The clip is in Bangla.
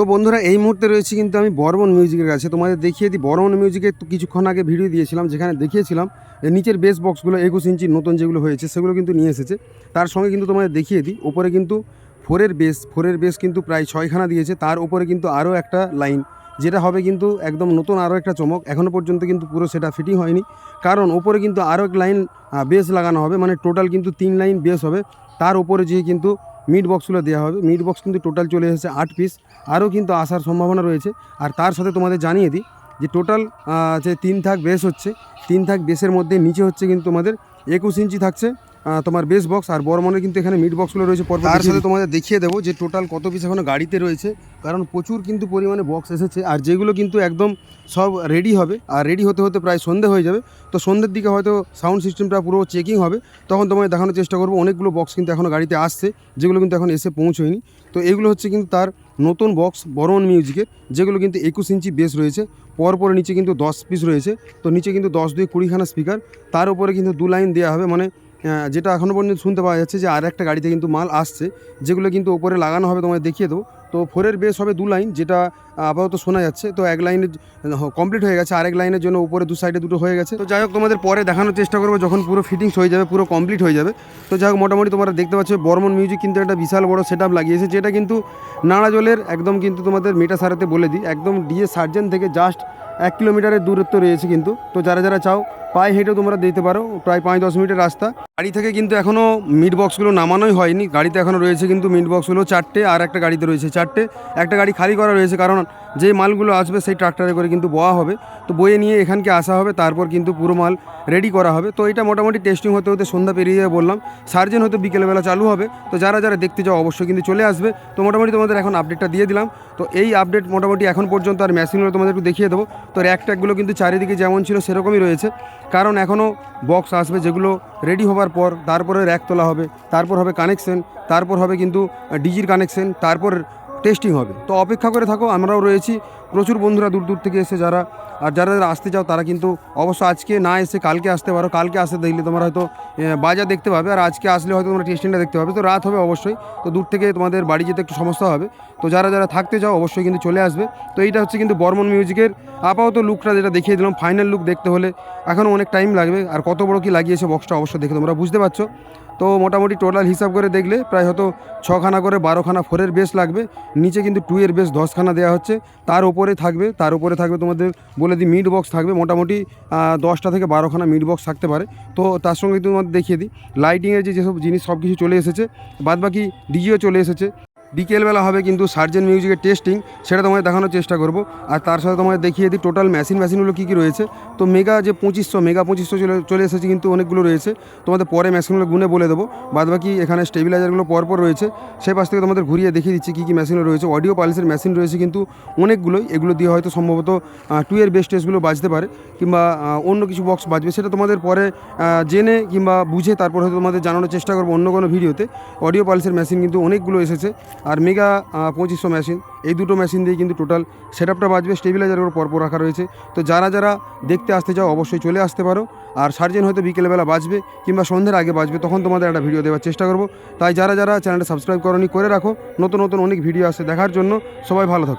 তো বন্ধুরা, এই মুহূর্তে রয়েছি কিন্তু আমি বর্মন মিউজিকের কাছে। তোমাদের দেখিয়ে দিই বর্মন মিউজিকের কিছুক্ষণ আগে ভিডিও দিয়েছিলাম, যেখানে দেখিয়েছিলাম যে নিচের বেস বক্সগুলো একুশ ইঞ্চি নতুন যেগুলো হয়েছে, সেগুলো কিন্তু নিয়ে এসেছে। তার সঙ্গে কিন্তু তোমাদের দেখিয়ে দিই ওপরে কিন্তু ফোরের বেস ফোরের বেস কিন্তু প্রায় ছয়খানা দিয়েছে। তার উপরে কিন্তু আরও একটা লাইন যেটা হবে কিন্তু একদম নতুন আরও একটা চমক। এখনও পর্যন্ত কিন্তু পুরো সেটা ফিটিং হয়নি। কারণ ওপরে কিন্তু আরও এক লাইন বেস লাগানো হবে মানে টোটাল কিন্তু তিন লাইন বেস হবে। তার উপরে যে কিন্তু মিড বক্সগুলো দেওয়া হবে। মিট বক্স কিন্তু টোটাল চলে এসেছে আট পিস আরও কিন্তু আসার সম্ভাবনা রয়েছে। আর তার সাথে তোমাদের জানিয়ে দিই যে টোটাল যে তিন থাক বেস হচ্ছে। তিন থাক বেসের মধ্যে নিচে হচ্ছে কিন্তু তোমাদের একুশ ইঞ্চি থাকছে। তোমার বেস বক্স আর বড় মনে কিন্তু এখানে মিড বক্সগুলো রয়েছে পর তার সাথে তোমাদের দেখিয়ে দেবো যে টোটাল কত পিস এখনও গাড়িতে রয়েছে কারণ প্রচুর কিন্তু পরিমাণে বক্স এসেছে আর যেগুলো কিন্তু একদম সব রেডি হবে আর রেডি হতে হতে প্রায় সন্ধে হয়ে যাবে। তো সন্ধ্যের দিকে হয়তো সাউন্ড সিস্টেমটা পুরো চেকিং হবে তখন তোমায় দেখানোর চেষ্টা করব অনেকগুলো বক্স কিন্তু এখনও গাড়িতে আসছে যেগুলো কিন্তু এখন এসে পৌঁছয়নি। তো এগুলো হচ্ছে কিন্তু তার নতুন বক্স বরণ মিউজিকের যেগুলো কিন্তু একুশ ইঞ্চি বেস রয়েছে পরপর নিচে কিন্তু দশ পিস রয়েছে। তো নিচে কিন্তু দশ দুই কুড়িখানা স্পিকার তার উপরে কিন্তু দু লাইন দেওয়া হবে মানে যেটা এখনও পর্যন্ত শুনতে পাওয়া যাচ্ছে যে আর একটা গাড়িতে কিন্তু মাল আসছে, যেগুলো কিন্তু ওপরে লাগানো হবে, তোমায় দেখিয়ে দেবো। তো ফোরের বেস হবে দু লাইন যেটা আপাতত শোনা যাচ্ছে। তো এক লাইনে কমপ্লিট হয়ে গেছে, আরেক লাইনের জন্য উপরে দু সাইডে দুটো হয়ে গেছে। তো যাই হোক, তোমাদের পরে দেখানোর চেষ্টা করব, যখন পুরো ফিটিংস হয়ে যাবে, পুরো কমপ্লিট হয়ে যাবে। তো যাই হোক, মোটামুটি তোমরা দেখতে পাচ্ছ, বর্মন মিউজিক কিন্তু একটা বিশাল বড় সেট লাগিয়েছে, যেটা কিন্তু নাড়াজলের একদম কিন্তু তোমাদের মেটা সারাতে বলে দিই। একদম ডিএ সার্জেন থেকে জাস্ট এক কিলোমিটারের দূরত্ব রয়েছে কিন্তু। তো যারা যারা চাও পায়ে হেঁটেও তোমরা দিতে পারো, প্রায় পাঁচ দশ মিনিটের রাস্তা। গাড়ি থেকে কিন্তু এখনও মিড বক্সগুলো নামানোই হয়নি। গাড়িতে এখনও রয়েছে কিন্তু মিড বক্সগুলো চারটে আর একটা গাড়িতে রয়েছে চারটে। একটা গাড়ি খালি করা রয়েছে কারণ যে মালগুলো আসবে সেই ট্রাক্টরে করে কিন্তু বয়া হবে। তো বয়ে নিয়ে এখানকে আসা হবে, তারপর কিন্তু পুরো মাল রেডি করা হবে। তো এটা মোটামুটি টেস্টিং হতে হতে সন্ধ্যা পেরিয়ে যাবে বললাম। সার্জেন হয়তো বিকেলবেলা চালু হবে। তো যারা যারা দেখতে চাও অবশ্যই কিন্তু চলে আসবে। তো মোটামুটি তোমাদের এখন আপডেটটা দিয়ে দিলাম। তো এই আপডেট মোটামুটি এখন পর্যন্ত আর মেশিনগুলো তোমাদের একটু দেখিয়ে দেবো। তো র্যাক ট্যাকগুলো কিন্তু চারিদিকে যেমন ছিল সেরকমই রয়েছে। কারণ এখনও বক্স আসবে যেগুলো রেডি হবার পর, তারপরে র্যাক তোলা হবে, তারপর হবে কানেকশন তারপর হবে কিন্তু ডিজির কানেকশন তারপর টেস্টিং হবে। তো অপেক্ষা করে থাকো, আমরাও রয়েছি। প্রচুর বন্ধুরা দূর দূর থেকে এসে যারা আর যারা যারা আসতে চাও, তারা কিন্তু অবশ্য আজকে না এসে কালকে আসতে পারো। কালকে আসতে দেখলে তোমরা হয়তো বাজার দেখতে পাবে। আর আজকে আসলে হয়তো তোমরা টেস্টিংটা দেখতে পাবে। তো রাত হবে অবশ্যই। তো দূর থেকে তোমাদের বাড়ি যেতে একটু সমস্যা হবে। তো যারা যারা থাকতে চাও, অবশ্যই কিন্তু চলে আসবে। তো এইটা হচ্ছে কিন্তু বর্মন মিউজিকের আপাতত লুকটা যেটা দেখিয়ে দিলাম। ফাইনাল লুক দেখতে হলে এখনও অনেক টাইম লাগবে। আর কত বড় কি লাগিয়েছে বক্সটা অবশ্যই দেখে তোমরা বুঝতে পারছ। তো মোটামুটি টোটাল হিসাব করে দেখলে প্রায় হয়তো ছখানা করে বারোখানা ফোরের বেস লাগবে। নিচে কিন্তু টু এর বেস দশখানা দেওয়া হচ্ছে। তার উপরে থাকবে, তার উপরে থাকবে তোমাদের বলে দিই মিড বক্স থাকবে। মোটামুটি দশটা থেকে বারোখানা মিড বক্স থাকতে পারে। তো তার সঙ্গে তোমাদের দেখিয়ে দিই। লাইটিংয়ের যে যেসব জিনিস সব কিছু চলে এসেছে, বাদবাকি ডিজিও চলে এসেছে। বিকেলবেলা হবে কিন্তু সার্জেন মিউজিকের টেস্টিং সেটা তোমায় দেখানোর চেষ্টা করব। আর তার সাথে তোমায় দেখিয়ে দিই টোটাল মেশিন মেশিনগুলো কী কী রয়েছে। তো মেগা যে পঁচিশশো মেগা পঁচিশশো চলে চলে এসেছে কিন্তু অনেকগুলো রয়েছে। তোমাদের পরে মেশিনগুলো গুনে বলে দেবো। বাদবাকি এখানে স্টেবিলাইজারগুলো পরপর রয়েছে। সেই পাশ থেকে তোমাদের ঘুরিয়ে দেখিয়ে দিচ্ছি কী কী মেশিনও রয়েছে। অডিও পালসের মেশিন রয়েছে কিন্তু অনেকগুলোই। এগুলো দিয়ে হয়তো সম্ভবত টু এর বেস্ট টেস্টগুলো বাজতে পারে। কিংবা অন্য কিছু বক্স বাজবে। সেটা তোমাদের পরে জেনে কিংবা বুঝে তারপর হয়তো তোমাদের জানানোর চেষ্টা করব অন্য কোনো ভিডিওতে অডিও পালসের মেশিন কিন্তু অনেকগুলো এসেছে। আর মেগা পঁচিশশো মেশিন এই দুটো মেশিন দিয়ে কিন্তু টোটাল সেট আপটা বাজবে ওর পরপর রাখা রয়েছে। তো যারা যারা দেখতে আসতে চাও, অবশ্যই চলে আসতে পারো। আর সার্জেন হয়তো বিকেলবেলা বাজবে কিংবা সন্ধ্যের আগে বাজবে, তখন তোমাদের একটা ভিডিও দেওয়ার চেষ্টা করব। তাই যারা যারা চ্যানেলটা সাবস্ক্রাইব করনি, করে রাখো। নতুন নতুন অনেক ভিডিও আসে দেখার জন্য। সবাই ভালো থাকো।